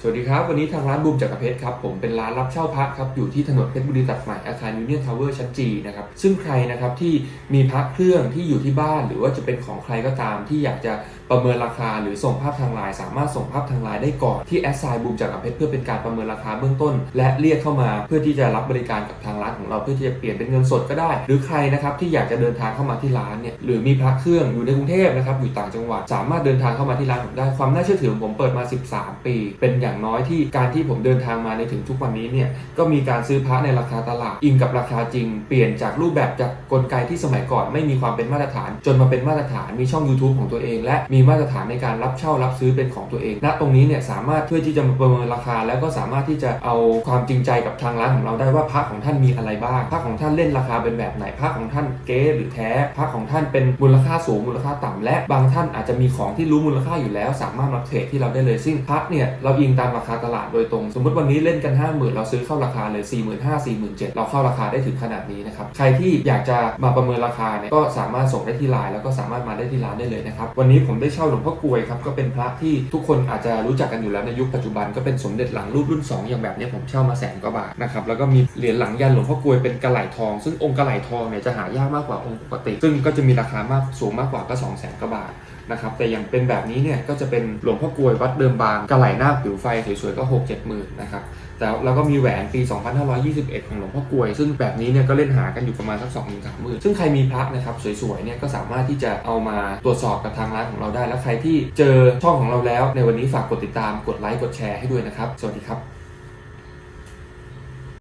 สวัสดีครับ วันนี้ทางร้านบูมจักรเพชรครับผมเป็นร้านรับเช่าพระครับอยู่ที่ถนนเพชรบุรีตัดใหม่อาคารยูเนียนทาวเวอร์ชั้นจีนะครับซึ่งใครนะครับที่มีพระเครื่องที่อยู่ที่บ้าน หรือว่าจะเป็นของใครก็ตามที่อยากจะประเมินราคาหรือส่งภาพทางไลน์สามารถส่งภาพทางไลน์ได้ก่อนที่แอสไซน์บูมจักรเพชรเพื่อเป็นการประเมินราคาเบื้องต้น และเรียกเข้ามาเพื่อที่จะรับบริการกับทางร้านของเราเพื่อที่จะเปลี่ยนเป็นเงินสดก็ได้ หรือใครนะครับที่อยากจะเดินทางเข้ามาที่ร้านเนี่ยหรือมีพระเครื่องอยู่ในกรุงเทพนะครับอยู่ต่างจังหวัดสามารถเดินทางเข้ามาที่ร้านผมได้ความน่าเชื่อถือของผมเปิดมา 13 ปี เป็นอย่างน้อยที่การที่ผมเดินทางมาในถึงทุกวันนี้เนี่ยก็มีการซื้อพระในราคาตลาดอิงกับราคาจริง เปลี่ยนจากรูปแบบจากกลไกที่สมัยก่อน ไม่มีความเป็นมาตรฐาน จนมาเป็นมาตรฐานมีช่อง YouTube ของตัวเอง และมีมาตรฐานในการรับเช่ารับซื้อเป็นของตัวเองณตรงนี้เนี่ยสามารถเพื่อที่จะประเมินราคา แล้วก็สามารถที่จะเอาความจริงใจกับทางร้านของเราได้ว่าพระของท่านมีอะไรบ้างพระของท่านเล่นราคาเป็นแบบไหนพระของท่านเก๊หรือแท้พระของท่านเป็นมูลค่าสูงมูลค่าต่ำและบางท่านอาจจะมีของที่รู้มูลค่าอยู่แล้ว สามารถมาเทรดที่เราได้เลยซึ่งพระเนี่ยเราอิงตามราคาตลาดโดยตรง สมมติวันนี้เล่นกัน 5 0,000 เราซื้อเข้าราคาเลย 4 5 0 0 0 4 7 0 0เราเข้าราคาได้ถึงขนาดนี้นะครับ ใครที่อยากจะมาประเมินราคาเนี่ยก็สามารถส่งได้ที่ไลน์แล้วก็สามารถมาได้ที่ร้านได้เลยนะครับ วันนี้ผมได้เช่าหลวงพ่อกลวยครับก็เป็นพระที่ทุกคนอาจจะรู้จักกันอยู่แล้วในยุคปัจจุบันก็เป็นสมเด็จหลังรูปรุ่น 2 อย่างแบบนี้ผมเช่ามาแสนกว่าบาทนะครับแล้วก็มีเหรียญหลังยันหลวงพ่อกลวยเป็นกระไหลทอง ซึ่งองค์กระไหลทองเนี่ยจะหายากมากกว่าองค์ปกติ ซึ่งก็จะมีราคามากสูงมากกว่าก็2 0 0 0 0 0กว่าบาทนะครับแต่อย่างเป็นแบบนี้เนี่ยก็จะเป็นหลวงพ่อกลวยวัดเดิมบางกระไหลหน้าผิวไฟสวยๆก็หกเจ็ดหมื่นนะครับแต่เราก็มีแหวนปี 2521 ของหลวงพ่อกลวย ซึ่งแบบนี้เนี่ยก็เล่นหากันอยู่ประมาณสัก2 3 0 0 0 0ซึ่งใครมีพระนะครับสวยๆเนี่ยก็สามารถที่จะเอามาตรวจสอบกับทางร้านของเราได้ แล้วใครที่เจอช่องของเราแล้ว ในวันนี้ฝากกดติดตามกดไลค์กดแชร์ให้ด้วยนะครับ สวัสดีครับ